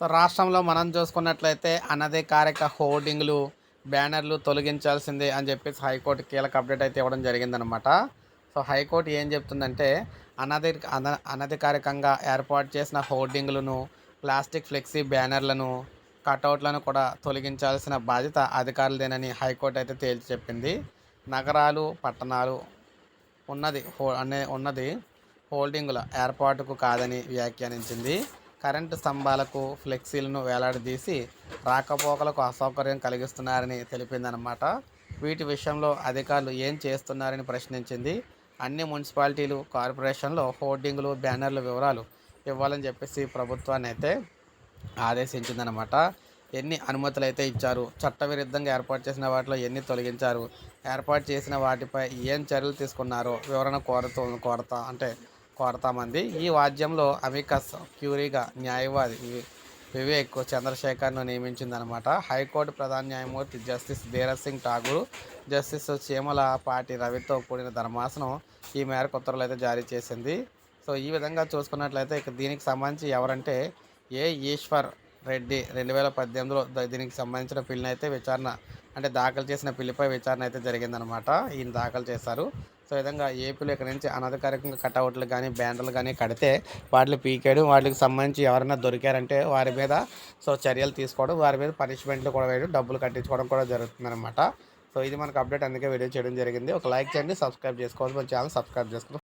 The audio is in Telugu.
సో రాష్ట్రంలో మనం చూసుకున్నట్లయితే అనధికారిక హోర్డింగ్లు బ్యానర్లు తొలగించాల్సిందే అని చెప్పేసి హైకోర్టు కీలక అప్డేట్ అయితే ఇవ్వడం జరిగిందనమాట సో హైకోర్టు ఏం చెప్తుందంటే అనధి అన అనధికారికంగా ఏర్పాటు చేసిన హోర్డింగ్లను ప్లాస్టిక్ ఫ్లెక్సీ బ్యానర్లను కటౌట్లను కూడా తొలగించాల్సిన బాధ్యత అధికారులదేనని హైకోర్టు అయితే తేల్చి చెప్పింది. నగరాలు పట్టణాలు ఉన్నది హో అనే ఉన్నది హోల్డింగుల ఏర్పాటుకు కాదని వ్యాఖ్యానించింది. కరెంటు స్తంభాలకు ఫ్లెక్సీలను వేలాడదీసి రాకపోకలకు అసౌకర్యం కలిగిస్తున్నారని తెలిపిందనమాట వీటి విషయంలో అధికారులు ఏం చేస్తున్నారని ప్రశ్నించింది. అన్ని మున్సిపాలిటీలు కార్పొరేషన్లో హోర్డింగులు బ్యానర్ల వివరాలు ఇవ్వాలని చెప్పేసి ప్రభుత్వాన్ని అయితే ఆదేశించిందనమాట ఎన్ని అనుమతులు అయితే ఇచ్చారు చట్టవిరుద్ధంగా ఏర్పాటు చేసిన వాటిలో ఎన్ని తొలగించారు ఏర్పాటు చేసిన వాటిపై ఏం చర్యలు తీసుకున్నారో వివరణ కోరుతూ కోరతా అంటే కోరతామంది. ఈ వాద్యంలో అమికస్ క్యూరీగా న్యాయవాది వివేక్ చంద్రశేఖర్ను నియమించిందనమాట. హైకోర్టు ప్రధాన న్యాయమూర్తి justice Dheeraj Singh Thakur justice Cheemalapati రవితో కూడిన ధర్మాసనం ఈ మేరకు ఉత్తర్వులు అయితే జారీ చేసింది. సో ఈ విధంగా చూసుకున్నట్లయితే ఇక దీనికి సంబంధించి ఎవరంటే ఏ ఈశ్వర్ రెడ్డి రెండు వేల పద్దెనిమిదిలో దీనికి సంబంధించిన పిల్లిని అయితే విచారణ అంటే దాఖలు చేసిన పిల్లిపై విచారణ అయితే జరిగిందనమాట. ఈయన దాఖలు చేశారు. సో విధంగా ఏపీలో ఇక్కడ నుంచి అనధికారికంగా కటౌట్లు కానీ బ్యానర్లు కానీ కడితే వాటిని పీకేయడం వాటికి సంబంధించి ఎవరైనా దొరికారంటే వారి మీద సో చర్యలు తీసుకోవడం వారి మీద పనిష్మెంట్లు కూడా వేయడం డబ్బులు కట్టించుకోవడం కూడా జరుగుతుందన్నమాట. సో ఇది మనకు అప్డేట్ అందుకే వీడియో చేయడం జరిగింది. ఒక లైక్ చేయండి సబ్స్క్రైబ్ చేసుకోవాలి మన ఛానల్ సబ్స్క్రైబ్ చేసుకోండి